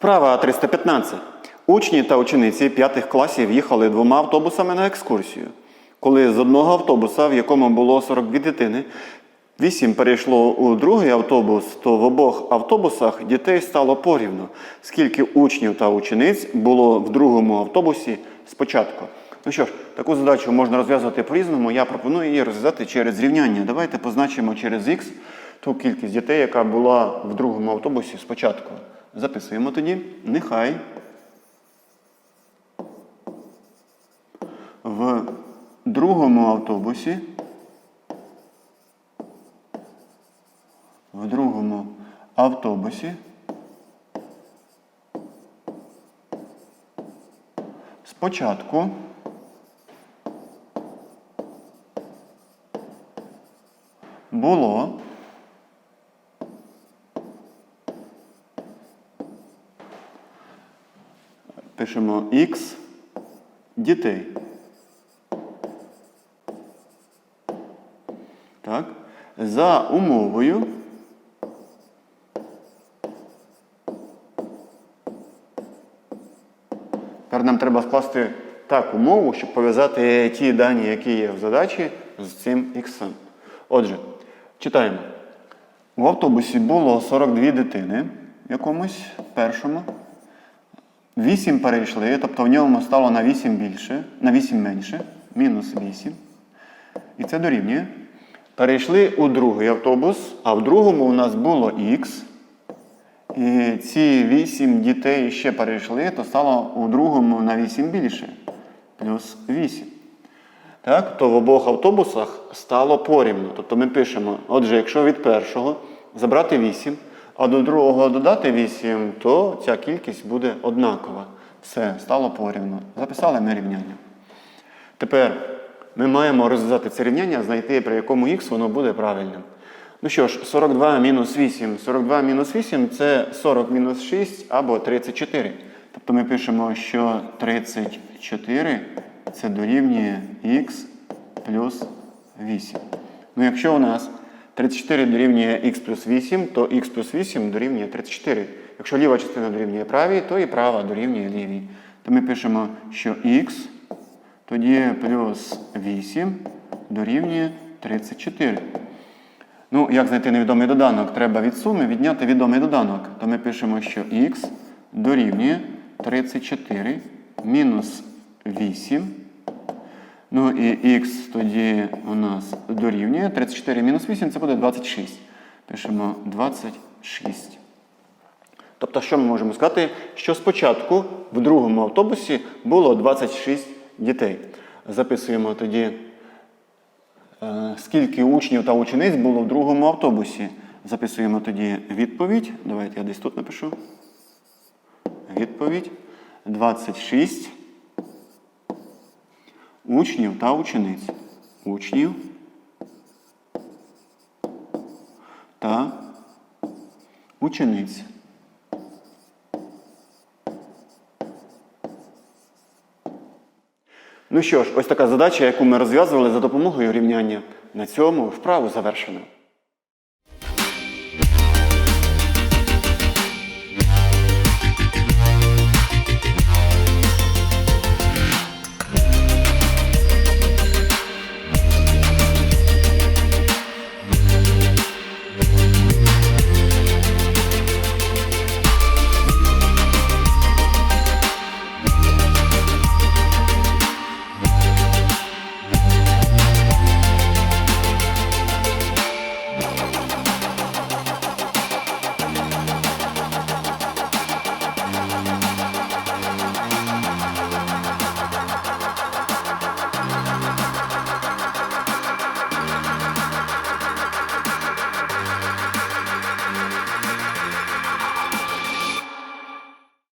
Вправа 315. Учні та учениці п'ятих класів їхали двома автобусами на екскурсію. Коли з одного автобуса, в якому було 42 дитини, 8 перейшло у другий автобус, то в обох автобусах дітей стало порівну. Скільки учнів та учениць було в другому автобусі спочатку? Ну що ж, таку задачу можна розв'язувати по-різному. Я пропоную її розв'язати через рівняння. Давайте позначимо через х ту кількість дітей, яка була в другому автобусі спочатку. Записуємо тоді. Нехай в другому автобусі. В другому автобусі спочатку було пишемо Х дітей. Так? За умовою. Тепер нам треба скласти так умову, щоб пов'язати ті дані, які є в задачі, з цим х. Отже, читаємо. В автобусі було 42 дитини якомусь першому. 8 перейшли, тобто в ньому стало на 8 більше, на 8 менше, мінус 8. І це дорівнює. Перейшли у другий автобус, а в другому у нас було х. І ці 8 дітей ще перейшли, то стало у другому на 8 більше. Плюс 8. Так, то в обох автобусах стало порівну. Тобто ми пишемо, отже, якщо від першого забрати 8, а до другого додати 8, то ця кількість буде однакова. Все, стало порівну. Записали ми рівняння. Тепер ми маємо розв'язати це рівняння, знайти, при якому х воно буде правильним. Ну що ж, 42 мінус 8. 42 мінус 8 це 40 мінус 6 або 34. Тобто ми пишемо, що 34 це дорівнює х плюс 8. Ну, якщо у нас 34 дорівнює х плюс 8, то х плюс 8 дорівнює 34. Якщо ліва частина дорівнює правій, то і права дорівнює лівій. То ми пишемо, що х тоді плюс 8 дорівнює 34. Ну, як знайти невідомий доданок? Треба від суми відняти відомий доданок. То ми пишемо, що х дорівнює 34 мінус 8. Ну і х тоді у нас дорівнює 34 мінус 8 це буде 26. Пишемо 26. Тобто, що ми можемо сказати? Що спочатку в другому автобусі було 26 дітей. Записуємо тоді, е, скільки учнів та учениць було в другому автобусі. Записуємо тоді відповідь. Давайте я десь тут напишу. Відповідь 26 учнів та учениць. Учнів та учениць. Ну що ж, ось така задача, яку ми розв'язували за допомогою рівняння. На цьому вправу завершено.